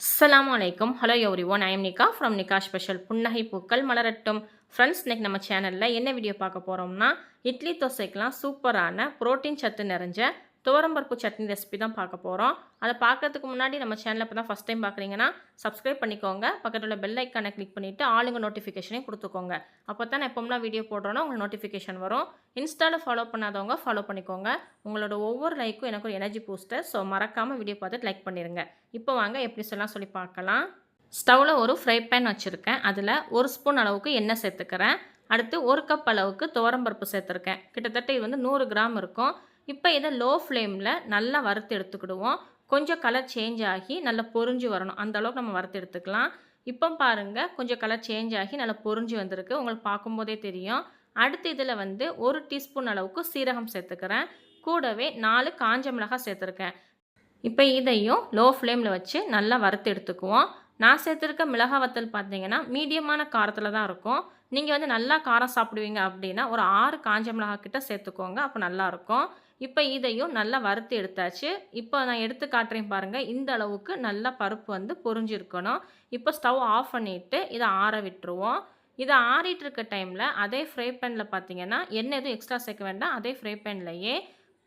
அஸ்லாம் அலைக்கும் hello everyone I'm Nika from Nika special புன்னகை பூக்கள் மலரட்டும் ஃப்ரெண்ட்ஸ் இன்றைக்கி நம்ம சேனலில் என்ன வீடியோ பார்க்க போகிறோம்னா இட்லி தோசைக்கெலாம் சூப்பரான புரோட்டீன் சத்து நிறைஞ்ச துவரம்பருப்பு சட்னி ரெசிபி தான் பார்க்க போகிறோம் அதை பார்க்கறதுக்கு முன்னாடி நம்ம சேனலில் இப்போ தான் ஃபஸ்ட் டைம் பார்க்குறீங்கன்னா சப்ஸ்கிரைப் பண்ணிக்கோங்க. பக்கத்தில் உள்ள பெல் ஐக்கானை கிளிக் பண்ணிவிட்டு ஆளுங்க நோட்டிஃபிகேஷனையும் கொடுத்துக்கோங்க. அப்போ தான் நான் எப்போம்லாம் வீடியோ போடுறோன்னா உங்களுக்கு நோட்டிஃபிகேஷன் வரும். இன்ஸ்டாவில் ஃபாலோ பண்ணாதவங்க ஃபாலோ பண்ணிக்கோங்க. உங்களோட ஒவ்வொரு லைக்கும் எனக்கு ஒரு எனர்ஜி பூஸ்டர் ஸோ மறக்காமல் வீடியோ பார்த்துட்டு லைக் பண்ணிடுங்க இப்போ வாங்க எப்படி சொல்லலாம் சொல்லி பார்க்கலாம். ஸ்டவ்வில் ஒரு ஃப்ரை பேன் வச்சுருக்கேன். அதில் ஒரு ஸ்பூன் அளவுக்கு எண்ணெய் சேர்த்துக்கிறேன். அடுத்து ஒரு கப் அளவுக்கு துவரம்பருப்பு சேர்த்துருக்கேன். கிட்டத்தட்ட இது வந்து நூறு கிராம் இருக்கும். இப்போ இதை லோ ஃப்ளேமில் நல்லா வறுத்து எடுத்துக்கிடுவோம். கொஞ்சம் கலர் சேஞ்ச் ஆகி நல்லா பொரிஞ்சு வரணும். அந்த அளவுக்கு நம்ம வறுத்து எடுத்துக்கலாம். இப்போ பாருங்கள் கொஞ்சம் கலர் சேஞ்ச் ஆகி நல்லா பொரிஞ்சு வந்திருக்கு. உங்களுக்கு பார்க்கும்போதே தெரியும். அடுத்து இதில் வந்து ஒரு டீஸ்பூன் அளவுக்கு சீரகம் சேர்த்துக்கிறேன். கூடவே நாலு காஞ்ச மிளகாய் சேர்த்துருக்கேன். இப்போ இதையும் லோ ஃப்ளேமில் வச்சு நல்லா வறுத்து எடுத்துக்குவோம். நான் சேர்த்துருக்க மிளகா வத்தல் பார்த்தீங்கன்னா மீடியமான காரத்தில் தான் இருக்கும். நீங்கள் வந்து நல்லா காரம் சாப்பிடுவீங்க அப்படின்னா ஒரு ஆறு காஞ்ச மிளகா கிட்ட சேர்த்துக்கோங்க அப்போ நல்லாயிருக்கும் இப்போ இதையும் நல்லா வறுத்து எடுத்தாச்சு. இப்போ நான் எடுத்து காட்டுறேன் பாருங்கள் இந்த அளவுக்கு நல்லா பருப்பு வந்து பொரிஞ்சிருக்கணும். இப்போ ஸ்டவ் ஆஃப் பண்ணிவிட்டு இதை ஆற விட்டுருவோம். இதை ஆறிட்டு இருக்க டைமில் அதே ஃப்ரை பேனில் பார்த்தீங்கன்னா எண்ணெய் எதுவும் எக்ஸ்ட்ரா சேர்க்க வேண்டாம். அதே ஃப்ரை பேன்லையே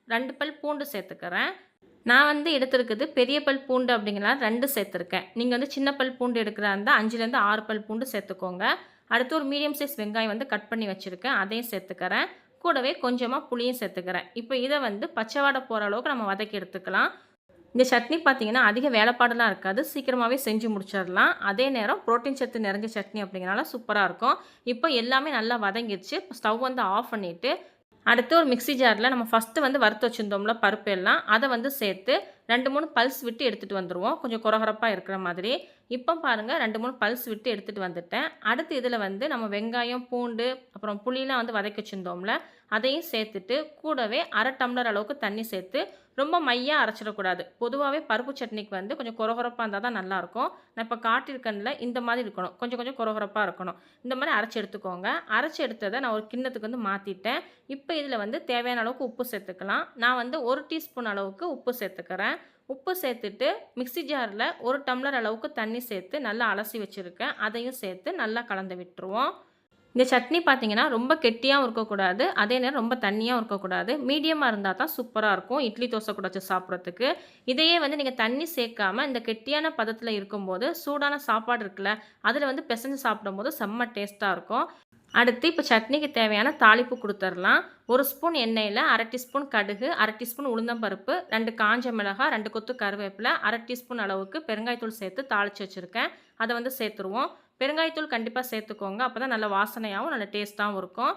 ரெண்டு பல் பூண்டு சேர்த்துக்கிறேன். நான் வந்து எடுத்திருக்குது பெரிய பல் பூண்டு அப்படிங்கிறனால ரெண்டு சேர்த்துருக்கேன். நீங்கள் வந்து சின்ன பல் பூண்டு எடுக்கிறா இருந்தால் அஞ்சுலேருந்து ஆறு பல் பூண்டு சேர்த்துக்கோங்க. அடுத்து ஒரு மீடியம் சைஸ் வெங்காயம் வந்து கட் பண்ணி வச்சுருக்கேன். அதையும் சேர்த்துக்கிறேன். கூடவே கொஞ்சமாக புளியும் சேர்த்துக்கிறேன். இப்போ இதை வந்து பச்சைவாடை போகிற அளவுக்கு நம்ம வதக்கி எடுத்துக்கலாம். இந்த சட்னி பார்த்தீங்கன்னா அதிக வேலைப்பாடெலாம் இருக்காது. சீக்கிரமாகவே செஞ்சு முடிச்சிடலாம். அதே நேரம் புரோட்டீன் சத்து நிறைஞ்ச சட்னி அப்படிங்கிறனால சூப்பராக இருக்கும். இப்போ எல்லாமே நல்லா வதங்கிடுச்சு. ஸ்டவ் வந்து ஆஃப் பண்ணிவிட்டு அடுத்து ஒரு மிக்ஸி ஜாரில் நம்ம ஃபஸ்ட்டு வந்து வறுத்து வச்சுருந்தோம்ல பருப்பு எல்லாம் அதை வந்து சேர்த்து ரெண்டு மூணு பல்ஸ் விட்டு எடுத்துகிட்டு வந்துடுவோம் கொஞ்சம் குறகுறப்பாக இருக்கிற மாதிரி. இப்போ பாருங்கள் ரெண்டு மூணு பல்ஸ் விட்டு எடுத்துகிட்டு வந்துட்டேன். அடுத்து இதில் வந்து நம்ம வெங்காயம் பூண்டு அப்புறம் புளிலாம் வந்து வதக்கி வச்சுருந்தோம்ல அதையும் சேர்த்துட்டு கூடவே அரை டம்ளர் அளவுக்கு தண்ணி சேர்த்து ரொம்ப மையாக அரைச்சிடக்கூடாது. பொதுவாகவே பருப்பு சட்னிக்கு வந்து கொஞ்சம் குறகுறப்பாக இருந்தால் தான் நல்லாயிருக்கும். நான் இப்போ காட்டியிருக்கனில் இந்த மாதிரி இருக்கணும். கொஞ்சம் கொஞ்சம் குறகுறப்பாக இருக்கணும். இந்த மாதிரி அரைச்சி எடுத்துக்கோங்க. அரைச்சி எடுத்ததை நான் ஒரு கிண்ணத்துக்கு வந்து மாற்றிட்டேன் இப்போ இதில் வந்து தேவையான அளவுக்கு உப்பு சேர்த்துக்கலாம். நான் வந்து ஒரு டீஸ்பூன் அளவுக்கு உப்பு சேர்த்துக்கிறேன். உப்பு சேர்த்துட்டு மிக்ஸி ஜாரில் ஒரு டம்ளர் அளவுக்கு தண்ணி சேர்த்து நல்லா அலசி வச்சுருக்கேன். அதையும் சேர்த்து நல்லா கலந்து விட்டுருவோம். இந்த சட்னி பார்த்தீங்கன்னா ரொம்ப கெட்டியாகவும் இருக்கக்கூடாது. அதே நேரம் ரொம்ப தண்ணியாகவும் இருக்கக்கூடாது. மீடியமாக இருந்தால் தான் சூப்பராக இருக்கும். இட்லி தோசை கூட வச்சு சாப்பிட்றதுக்கு. இதையே வந்து நீங்கள் தண்ணி சேர்க்காம இந்த கெட்டியான பதத்தில் இருக்கும்போது சூடான சாப்பாடு இருக்குல்ல அதில் வந்து பிசைஞ்சு சாப்பிடும்போது செம்ம டேஸ்ட்டாக இருக்கும். அடுத்து இப்போ சட்னிக்கு தேவையான தாளிப்பு கொடுத்துர்லாம் ஒரு ஸ்பூன் எண்ணெயில் அரை டீஸ்பூன் கடுகு அரை டீஸ்பூன் உளுந்தம்பருப்பு ரெண்டு காஞ்ச மிளகாய் ரெண்டு கொத்து கருவேப்பிலை அரை டீஸ்பூன் அளவுக்கு பெருங்காயத்தூள் சேர்த்து தாளித்து வச்சுருக்கேன். அதை வந்து சேர்த்துருவோம். பெருங்காயத்தூள் கண்டிப்பாக சேர்த்துக்கோங்க. அப்போ தான் நல்ல வாசனையாகவும் நல்ல டேஸ்ட்டாகவும் இருக்கும்.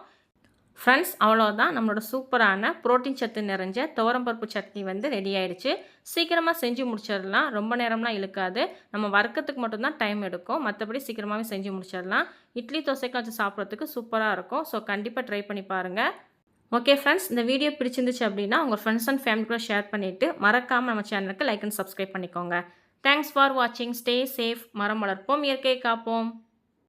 ஃப்ரெண்ட்ஸ் அவ்வளோதான் நம்மளோட சூப்பரான புரோட்டீன் சத்து நிறைஞ்ச துவரம்பருப்பு சட்னி வந்து ரெடி ஆயிடுச்சு. சீக்கிரமாக செஞ்சு முடிச்சிடலாம். ரொம்ப நேரம்லாம் இழுக்காது. நம்ம வறுக்கிறதுக்கு மட்டும்தான் டைம் எடுக்கும். மற்றபடி சீக்கிரமாகவே செஞ்சு முடிச்சிடலாம். இட்லி தோசைக்கு வச்சு சாப்பிட்றதுக்கு சூப்பராக இருக்கும். ஸோ கண்டிப்பாக ட்ரை பண்ணி பாருங்கள் ஓகே ஃப்ரெண்ட்ஸ் இந்த வீடியோ பிடிச்சிருந்துச்சு அப்படின்னா உங்கள் ஃப்ரெண்ட்ஸ் அண்ட் ஃபேமிலி கூட ஷேர் பண்ணிவிட்டு மறக்காமல் நம்ம சேனலுக்கு லைக் அண்ட் சப்ஸ்கிரைப் பண்ணிக்கோங்க. தேங்க்ஸ் ஃபார் வாட்சிங் ஸ்டே சேஃப் மரம் வளர்ப்போம். இயற்கையை காப்போம்.